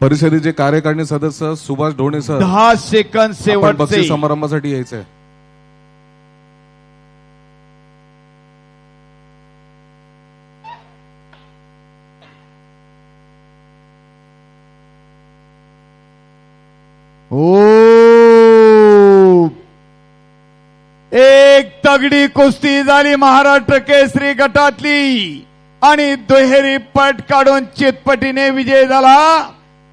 परिषदेचे कार्यकारिणी सदस्य सुभाष ढोणे सर दहा सेकंद आपण शेवटचे. बक्षीस समारंभासाठी यायचंय. हो एक तगडी कुस्ती झाली महाराष्ट्र केसरी गटातली. आणि दुहेरी पट काढून चितपटीने विजय झाला.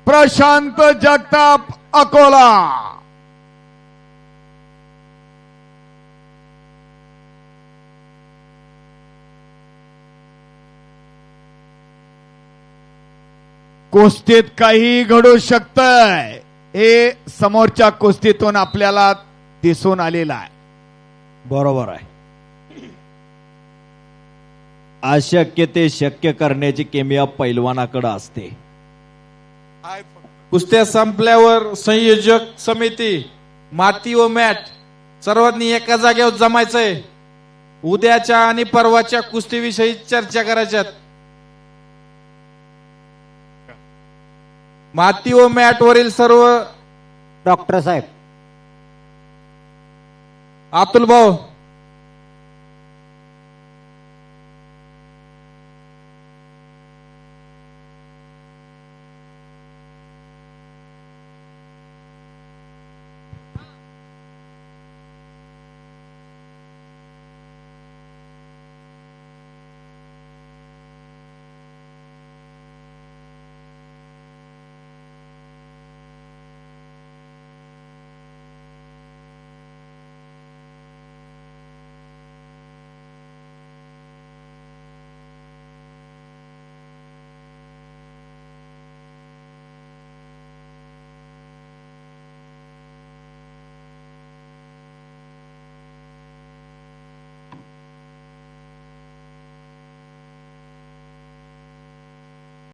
प्रशांत जगताप अकोला. कुस्तीत काही घडू शकतंय. हे समोरच्या कुस्तीतून आपल्याला दिसून आलेलं आहे. बरोबर आहे. अशक्य ते शक्य करण्याची केमिया पैलवानाकडे असते. कुस्त्या संपल्यावर संयोजक समिती माती व मॅट सर्वांनी एका जागेवर जमायचंय. उद्याच्या आणि परवाच्या कुस्तीविषयी चर्चा करायच्यात. माती व मॅट वरील सर्व डॉक्टर साहेब. अतुल भाऊ.